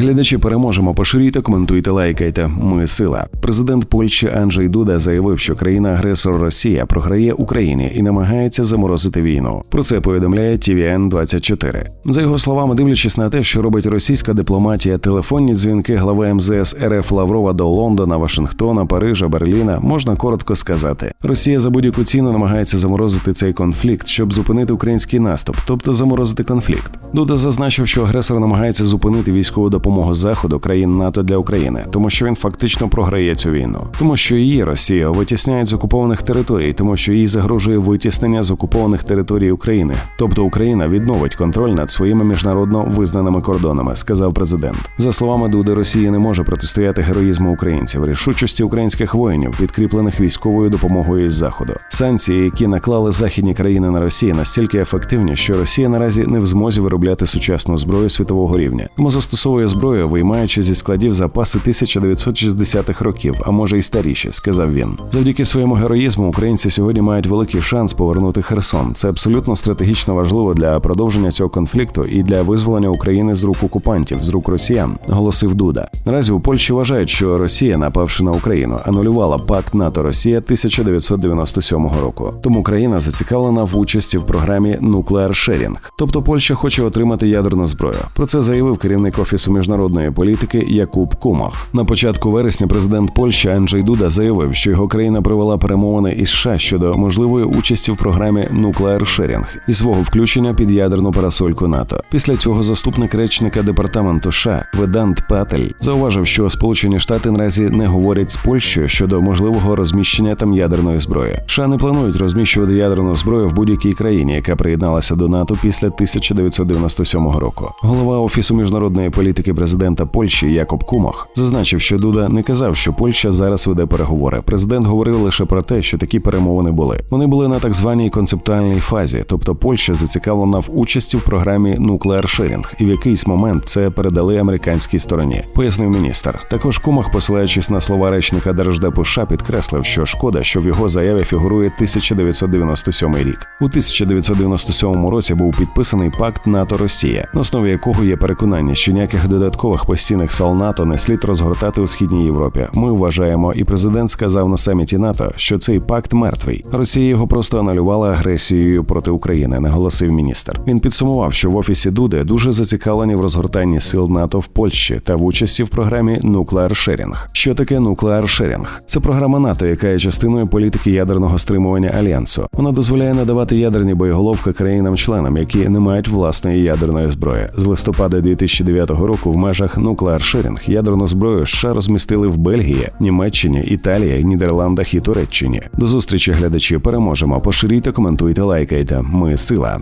Глядачі переможемо. Поширюйте, коментуйте, лайкайте. Ми сила. Президент Польщі Анджей Дуда заявив, що країна-агресор Росія програє Україні і намагається заморозити війну. Про це повідомляє tvn 24 За його словами, дивлячись на те, що робить російська дипломатія, телефонні дзвінки глави МЗС РФ Лаврова до Лондона, Вашингтона, Парижа, Берліна, можна коротко сказати: Росія за будь-яку ціну намагається заморозити цей конфлікт, щоб зупинити український наступ, тобто заморозити конфлікт. Дуда зазначив, що агресор намагається зупинити військову допомогу заходу країн НАТО для України, тому що він фактично програє цю війну, тому що її Росія витісняють з окупованих територій, тому що їй загрожує витіснення з окупованих територій України, тобто Україна відновить контроль над своїми міжнародно визнаними кордонами, сказав президент. За словами Дуди, Росія не може протистояти героїзму українців, рішучості українських воїнів, підкріплених військовою допомогою із заходу. Санкції, які наклали західні країни на Росію, настільки ефективні, що Росія наразі не в змозі виробляти сучасну зброю світового рівня, тому застосовує зброю, виймаючи зі складів запаси 1960-х років, а може й старіші, сказав він. Завдяки своєму героїзму українці сьогодні мають великий шанс повернути Херсон. Це абсолютно стратегічно важливо для продовження цього конфлікту і для визволення України з рук окупантів, з рук росіян, голосив Дуда. Наразі у Польщі вважають, що Росія, напавши на Україну, анулювала пакт НАТО Росія 1997 року. Тому країна зацікавлена в участі в програмі Nuclear Sharing. Тобто Польща хоче отримати ядерну зброю. Про це заявив керівник офісу міжнародної політики Якуб Кумах. На початку вересня президент Польщі Анджей Дуда заявив, що його країна провела перемовини із США щодо можливої участі в програмі Nuclear Sharing і свого включення під ядерну парасольку НАТО. Після цього заступник речника департаменту США Ведант Патель зауважив, що Сполучені Штати наразі не говорять з Польщею щодо можливого розміщення там ядерної зброї. США не планують розміщувати ядерну зброю в будь-якій країні, яка приєдналася до НАТО після 1997 року. Голова офісу міжнародної політики президента Польщі Якоб Кумах зазначив, що Дуда не казав, що Польща зараз веде переговори. Президент говорив лише про те, що такі перемовини були. Вони були на так званій концептуальній фазі, тобто Польща зацікавлена в участі в програмі Nuclear Sharing, і в якийсь момент це передали американській стороні, пояснив міністр. Також Кумах, посилаючись на слова речника Держдепу США, підкреслив, що шкода, що в його заяві фігурує 1997 рік. У 1997 році був підписаний пакт НАТО Росія, на основі якого є переконання, що ніяких додаткових постійних сал НАТО не слід розгортати у східній Європі. Ми вважаємо, і президент сказав на саміті НАТО, що цей пакт мертвий. Росія його просто анулювала агресією проти України, наголосив міністр. Він підсумував, що в офісі Дуди дуже зацікавлені в розгортанні сил НАТО в Польщі та в участі в програмі Nuclear Sharing. Що таке Nuclear Sharing? Це програма НАТО, яка є частиною політики ядерного стримування альянсу. Вона дозволяє надавати ядерні боєголовки країнам-членам, які не мають власної ядерної зброї. З листопада 2009 року в межах Nuclear ядерну зброю США розмістили в Бельгії, Німеччині, Італії, Нідерландах і Туреччині. До зустрічі глядачі переможемо. Поширюйте, коментуйте, лайкайте. Ми сила.